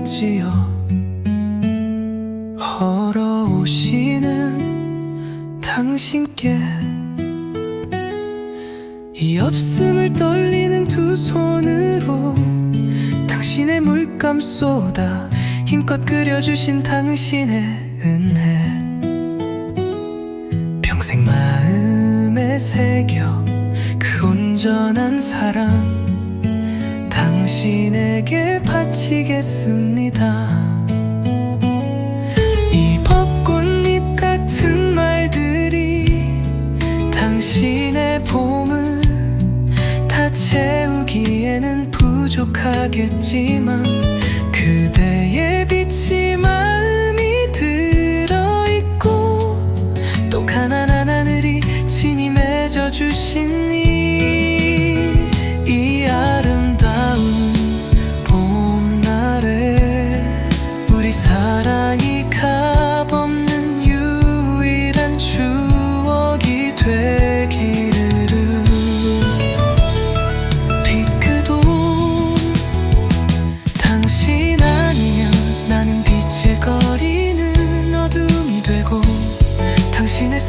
일지어 걸어오시는 당신께 이 없음을 떨리는 두 손으로 당신의 물감 쏟아 힘껏 그려주신 당신의 은혜. 평생 마음에 새겨 그 온전한 사랑 당신에게 바치겠습니다. 이 벚꽃잎 같은 말들이 당신의 봄을 다 채우기에는 부족하겠지만 그대의 빛이 마음이 들어있고 또 가난한 하늘이 진이 맺어 주신 이, 이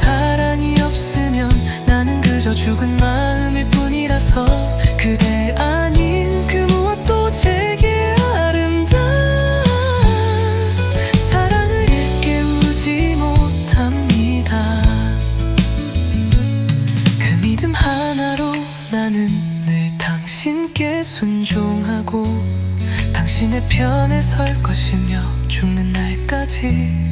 사랑이 없으면 나는 그저 죽은 마음일 뿐이라서 그대 아닌 그 무엇도 제게 아름다운 사랑을 일깨우지 못합니다. 그 믿음 하나로 나는 늘 당신께 순종하고 당신의 편에 설 것이며 죽는 날까지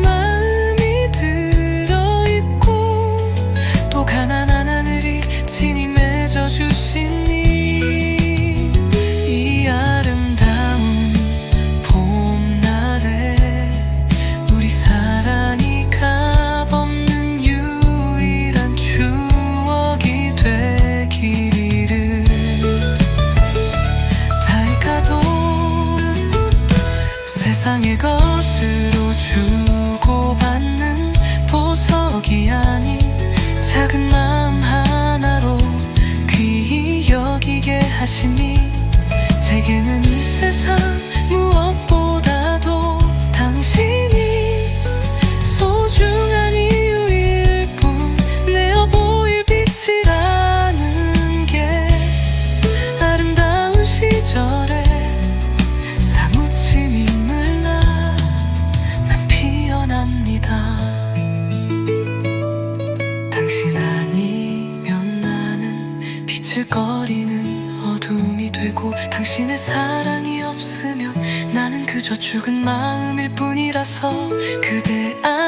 세상의 것으로 주고받는 보석이 아닌 작은 마음 하나로 귀히 여기게 하심이 되고 당신의 사랑이 없으면 나는 그저 죽은 마음일 뿐이라서 그대 제게